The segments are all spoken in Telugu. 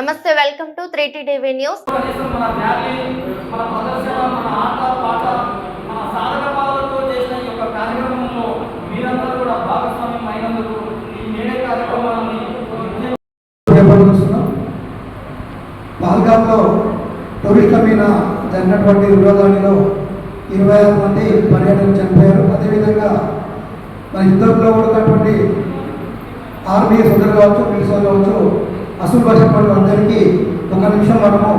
నమస్తే welcome to three TV news. పాల్గాంలో టూరిస్టుల జరిగినటువంటి విరోధానిలో ఇరవై ఆరు మంది పర్యటన చనిపోయారు. అదేవిధంగా మన యుద్ధంలో ఉన్నటువంటి ఆర్మీ సోదరులు కావచ్చు పోలీసు కావచ్చు అసలు భాషపడు అందరికీ ఒక నిమిషం మనము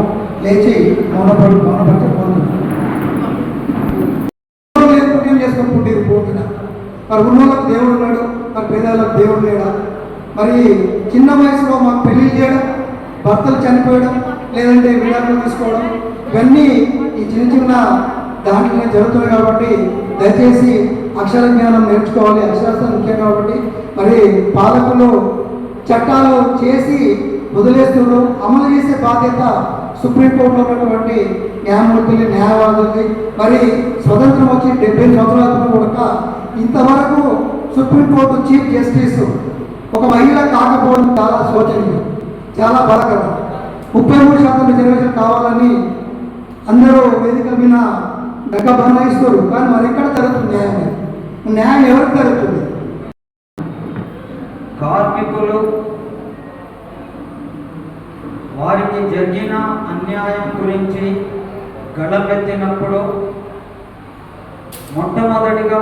లేచి మౌనపడి మౌనపడితే పుణ్యం చేసుకొని పుట్టిరు పూర్తిగా మరి ఉన్నోళ్ళకు దేవుడు ఉన్నాడు మరి పేదలకు దేవుడు లేడా? మరి చిన్న వయసులో మాకు పెళ్ళి చేయడం భర్తలు చనిపోయడం లేదంటే విడాకులు తీసుకోవడం ఇవన్నీ ఈ చిన్న చిన్న దాంట్లోనే జరుగుతుంది కాబట్టి దయచేసి అక్షర జ్ఞానం నేర్చుకోవాలి. అక్షరాస్త్రం ముఖ్యం కాబట్టి. మరి పాలకులు చట్టాలు చేసి వదిలేస్తున్నారు. అమలు చేసే బాధ్యత సుప్రీంకోర్టులో ఉన్నటువంటి న్యాయమూర్తులు న్యాయవాదులకి మరి స్వతంత్రం వచ్చి డెబ్బై సంవత్సరాల కూడా ఇంతవరకు సుప్రీంకోర్టు చీఫ్ జస్టిస్ ఒక మహిళ కాకపోవడం చాలా శోచనీయం చాలా బాధకరం. ముప్పై మూడు శాతం రిజర్వేషన్ కావాలని అందరూ వేదిక మీద దగ్గ బనాయిస్తారు కానీ మరి ఎక్కడ జరుగుతుంది న్యాయం? న్యాయం ఎవరికి జరుగుతుంది? కార్మికులు వారికి జరిగిన అన్యాయం గురించి గడపెత్తినప్పుడు మొట్టమొదటిగా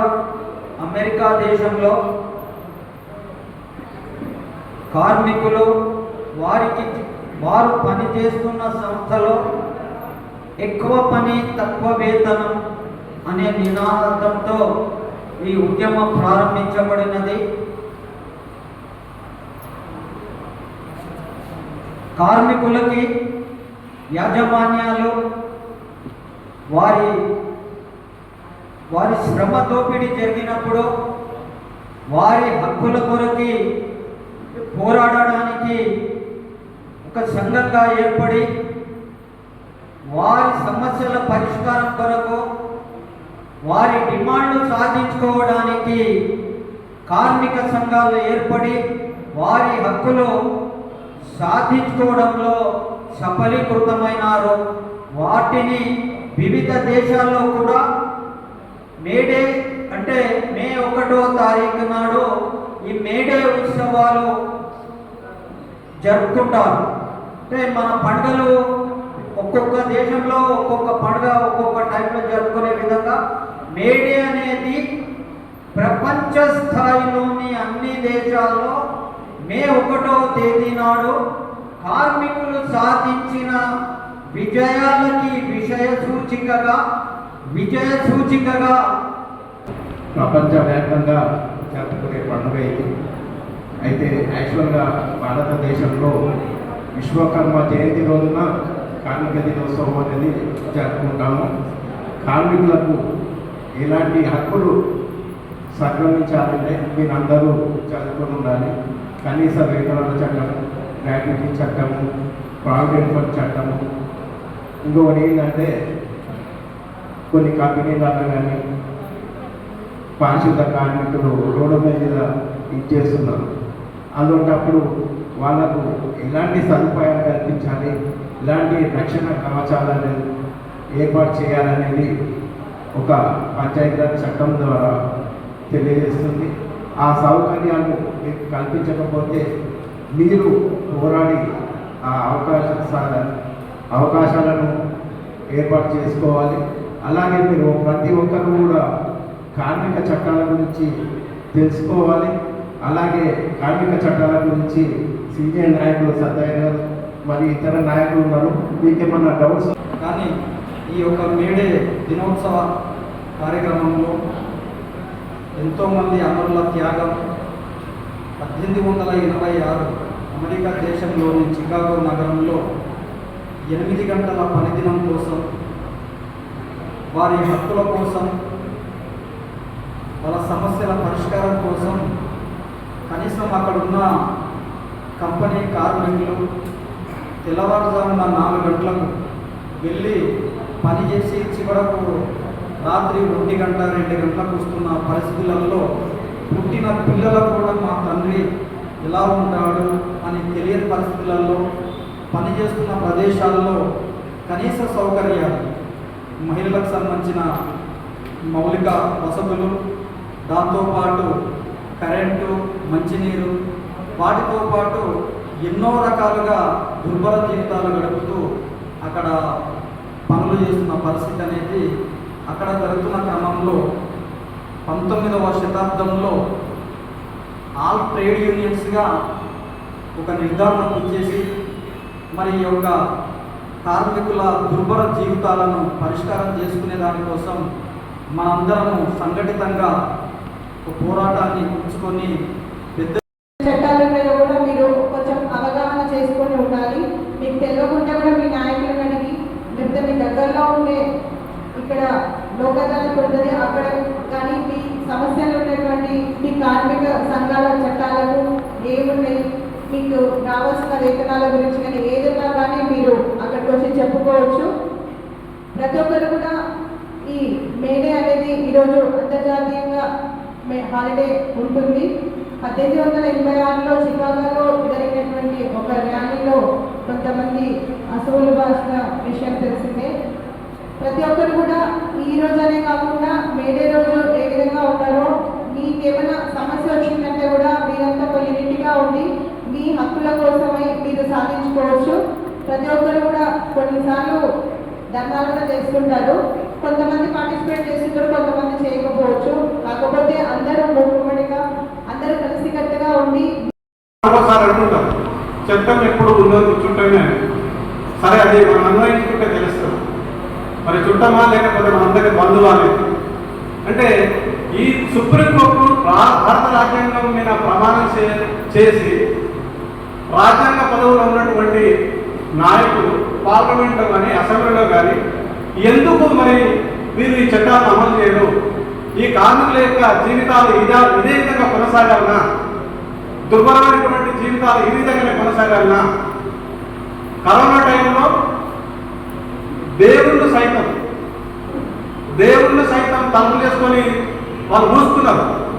అమెరికా దేశంలో కార్మికులు వారికి వారు పనిచేస్తున్న సంస్థలో ఎక్కువ పని తక్కువ వేతనం అనే నినాదంతో ఈ ఉద్యమం ప్రారంభించబడినది. కార్మికులకి యాజమాన్యాలు వారి వారి శ్రమ దోపిడీ జరిగినప్పుడు వారి హక్కుల కొరకి పోరాడడానికి ఒక సంఘంగా ఏర్పడి వారి సమస్యల పరిష్కారం కొరకు వారి డిమాండ్లు సాధించుకోవడానికి కార్మిక సంఘాలు ఏర్పడి వారి హక్కులు సాధించుకోవడంలో సఫలీకృతమైనారు. వాటిని వివిధ దేశాల్లో కూడా మేడే అంటే మే ఒకటో తారీఖు నాడు ఈ మేడే ఉత్సవాలు జరుపుకుంటారు. అంటే మన పండుగలు ఒక్కొక్క దేశంలో ఒక్కొక్క పండుగ ఒక్కొక్క టైంలో జరుపుకునే విధంగా మేడే అనేది ప్రపంచ స్థాయిలోని అన్ని దేశాల్లో మే ఒకటో తేదీ నాడు కార్మికులు సాధించిన విజయాలకి విషయ సూచికగా విజయ సూచికగా. ప్రపంచవ్యాప్తంగా జరుపుకునే పండుగ ఇది. అయితే యాక్చువల్గా భారతదేశంలో విశ్వకర్మ జయంతి రోజున కార్మిక దినోత్సవం అనేది జరుపుకుంటాము. కార్మికులకు ఎలాంటి హక్కులు సంక్రమించాలంటే మీరందరూ చదువుకొని ఉండాలి. కనీస వేతనాల చట్టం గ్రాట్యుటీ చట్టము ప్రావిడెంట్ ఫండ్ చట్టము. ఇంకొకటి ఏంటంటే కొన్ని కంపెనీలలో కానీ పారిశుద్ధ కార్మికులు రోడ్డు మీద ఇచ్చేస్తున్నారు. అలాంటప్పుడు వాళ్ళకు ఎలాంటి సదుపాయాలు కల్పించాలి? ఎలాంటి రక్షణ కవచాలను ఏర్పాటు చేయాలనేది ఒక పంచాయతీరాజ్ చట్టం ద్వారా తెలియజేస్తుంది. ఆ సౌకర్యాలు మీకు కల్పించకపోతే మీరు పోరాడి ఆ అవకాశ అవకాశాలను ఏర్పాటు చేసుకోవాలి. అలాగే మీరు ప్రతి ఒక్కరు కూడా కార్మిక చట్టాల గురించి తెలుసుకోవాలి. అలాగే కార్మిక చట్టాల గురించి సీనియర్ నాయకులు సత్తయ్య గారు మరి ఇతర నాయకులు ఉన్నారు. మీకు ఏమన్నా డౌట్స్? కానీ ఈ యొక్క మేడే దినోత్సవ కార్యక్రమంలో ఎంతోమంది అమరుల త్యాగం. పద్దెనిమిది వందల ఎనభై ఆరు అమెరికా దేశంలోని చికాగో నగరంలో ఎనిమిది గంటల పనిదినం కోసం వారి హక్కుల కోసం వాళ్ళ సమస్యల పరిష్కారం కోసం కనీసం అక్కడ ఉన్న కంపెనీ కార్మికులు తెల్లవారుజామున నాలుగు గంటలకు వెళ్ళి పని చేసి చివరకు రాత్రి ఒంటి గంట రెండు గంటలకు వస్తున్న పరిస్థితులలో పుట్టిన పిల్లలకు కూడా మా తండ్రి ఎలా ఉంటాడు అని తెలియని పరిస్థితులలో పనిచేస్తున్న ప్రదేశాల్లో కనీస సౌకర్యాలు మహిళలకు సంబంధించిన మౌలిక వసతులు దాంతోపాటు కరెంటు మంచినీరు వాటితో పాటు ఎన్నో రకాలుగా దుర్భర జీవితాలు గడుపుతూ అక్కడ పనులు చేస్తున్న పరిస్థితి అనేది అక్కడ జరుగుతున్న క్రమంలో పంతొమ్మిదవ శతాబ్దంలో ఆల్ ట్రేడ్ యూనియన్స్గా ఒక నిర్ధారణకు వచ్చేసి మరి ఈ యొక్క కార్మికుల దుర్భర జీవితాలను పరిష్కారం చేసుకునే దానికోసం మనందరము సంఘటితంగా ఒక పోరాటాన్ని ఉంచుకొని పెద్ద చట్టాల మీద కూడా మీరు కొంచెం అవగాహన చేసుకొని ఉండాలి. మీకు తెలియకుండా కూడా మీ నాయకులను అడిగి లేకపోతే మీ దగ్గరలో ఉండే ఇక్కడ లోక్ అదాలత్ ఉంటుంది అక్కడ. కానీ మీ సమస్యలు ఉన్నటువంటి మీ కార్మిక సంఘాల చట్టాలకు ఏమున్నాయి? మీకు రావాల్సిన వేతనాల గురించి కానీ ఏదైనా కానీ మీరు అక్కడికి వచ్చి చెప్పుకోవచ్చు. ప్రతి ఒక్కరు కూడా ఈ మేడే అనేది ఈరోజు అంతర్జాతీయంగా మే హాలిడే ఉంటుంది. పద్దెనిమిది వందల ఎనభై ఆరులో చికాగోలో జరిగినటువంటి ఒక ర్యాలీలో కొంతమంది అసూలు భాష విషయం తెలిసిందే. ప్రతి ఒక్కరు కూడా ఈ రోజనే కాకుండా వేరే రోజు ఏ విధంగా ఉన్నారో మీకు ఏమైనా సమస్య వచ్చిందంటే కూడా మీరంతా ఒక యూనిటీగా ఉండి మీ హక్కుల కోసమై మీరు సాధించుకోవచ్చు. ప్రతి ఒక్కరు కూడా కొన్నిసార్లు ధర్నాలు కూడా చేసుకుంటారు కొంతమంది పార్టిసిపేట్ చేస్తుంటారు కొంతమంది చేయకపోవచ్చు. కాకపోతే అందరూ మూకుమ్మడిగా అందరూ కలిసికట్టుగా ఉండి చట్టం ఎప్పుడు ఉందో కూర్చుంటేనే సరే అది మనం అన్వయించుకుంటే తెలుస్తుంది. మరి చుట్టమా లేకపోతే మనందరికి బంధువాలే? అంటే ఈ సుప్రీంకోర్టు భారత రాజ్యాంగం మీద ప్రమాణం చే- చేసి రాజ్యాంగ పదవులో ఉన్నటువంటి నాయకులు పార్లమెంట్లో కానీ అసెంబ్లీలో కానీ ఎందుకు మరి మీరు ఈ చట్టాలను అమలు చేయరు? ఈ కార్మికుల యొక్క జీవితాలు ఇదా ఇదే విధంగా కొనసాగాలనా? దుర్భరమైనటువంటి జీవితాలు ఈ విధంగానే కొనసాగాలనా? కరోనా టైంలో దేవుళ్ళు సైతం. దేవుళ్ళు సైతం తలుపులు చేసుకొని వాళ్ళు మూసుకున్నారు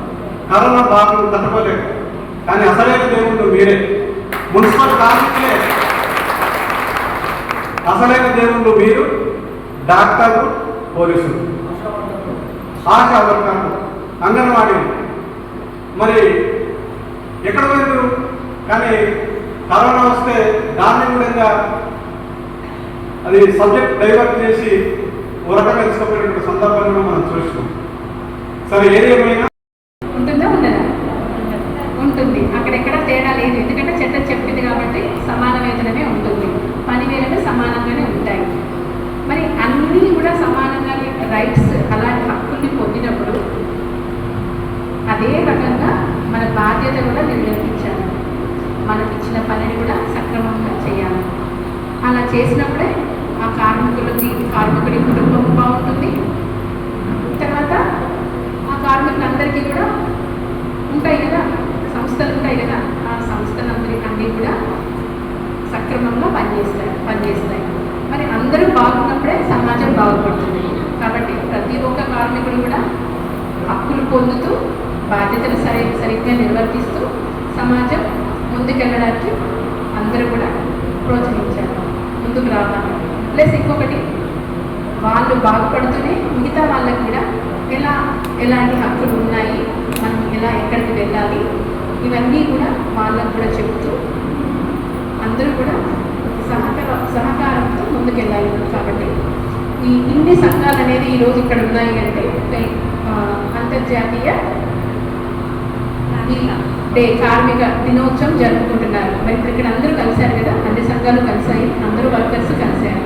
కరోనా బాధను తట్టుకోలేదు కానీ అసలైన దేవుళ్ళు మీరే. మున్సిపల్ కార్మికులే. అసలైన దేవుళ్ళు మీరు డాక్టర్లు పోలీసులు. ఆశా వర్గాలు అంగన్వాడీ. మరి ఎక్కడ పోయినారు కానీ కరోనా వస్తే దాన్ని కూడా అది సబ్జెక్ట్ డైవర్ట్ చేసి ఓ రకంగా తీసుకుపోయినటువంటి సందర్భాన్ని మనం చూసినాం సరే ఏది ఏమైనా? ఉంటుందా ఉండదా? ఉంటుంది. అక్కడెక్కడ తేడా లేదు. ఎందుకంటే చట్టం చెప్పింది కాబట్టి సమాన వేతనమే ఉంటుంది. పని వేళలు సమానంగానే ఉంటాయి. మరి అన్నీ కూడా సమానంగానే రైట్స్ అలాంటి హక్కుల్ని పొందినప్పుడు అదే రకంగా మన బాధ్యత కూడా నిర్ణయించాలి మనకి ఇచ్చిన పనిని కూడా సక్రమంగా చేయాలి. అలా చేసినప్పుడే కార్మికులకి కార్మికుడి కుటుంబం బాగుంటుంది తర్వాత ఆ కార్మికులందరికీ కూడా ఉంటాయి కదా సంస్థలు ఉంటాయి కదా ఆ సంస్థలందరికీ అన్నీ కూడా సక్రమంగా పనిచేస్తాయి పనిచేస్తాయి. మరి అందరూ బాగున్నప్పుడే సమాజం బాగుపడుతుంది. కాబట్టి ప్రతి ఒక్క కార్మికుడు కూడా హక్కులు పొందుతూ బాధ్యతలు సరి సరిగ్గా నిర్వర్తిస్తూ సమాజం ముందుకెళ్ళడానికి అందరూ కూడా ప్రోత్సహించారు ముందుకు రావాలి. ప్లస్ ఇంకొకటి వాళ్ళు బాగుపడుతూనే మిగతా వాళ్ళకి కూడా ఎలా ఎలాంటి హక్కులు ఉన్నాయి మనం ఎలా ఎక్కడికి వెళ్ళాలి ఇవన్నీ కూడా వాళ్ళకు కూడా చెప్తూ అందరూ కూడా సహకార సహకారంతో ముందుకెళ్ళాలి కాబట్టి. ఈ ఇన్ని సంఘాలు అనేది ఈరోజు ఇక్కడ ఉన్నాయి అంటే అంతర్జాతీయ డే కార్మిక దినోత్సవం జరుపుకుంటున్నారు. మరి ఇక్కడ అందరూ కలిశారు కదా? అన్ని సంఘాలు కలిసాయి అందరూ వర్కర్స్ కలిశారు.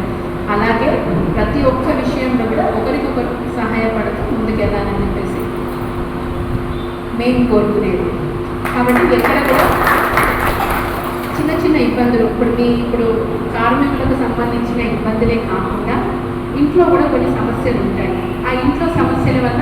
అలాగే ప్రతి ఒక్క విషయంలో కూడా ఒకరికొకరు సహాయపడుతూ ముందుకెళ్ళాలని చెప్పేసి మెయిన్ కోరుకునేది కాబట్టి ఎక్కడ కూడా చిన్న చిన్న ఇబ్బందులు ఇప్పుడు మీ ఇప్పుడు కార్మికులకు సంబంధించిన ఇబ్బందులే కాకుండా ఇంట్లో కూడా కొన్ని సమస్యలు ఉంటాయి. ఆ ఇంట్లో సమస్యల వల్ల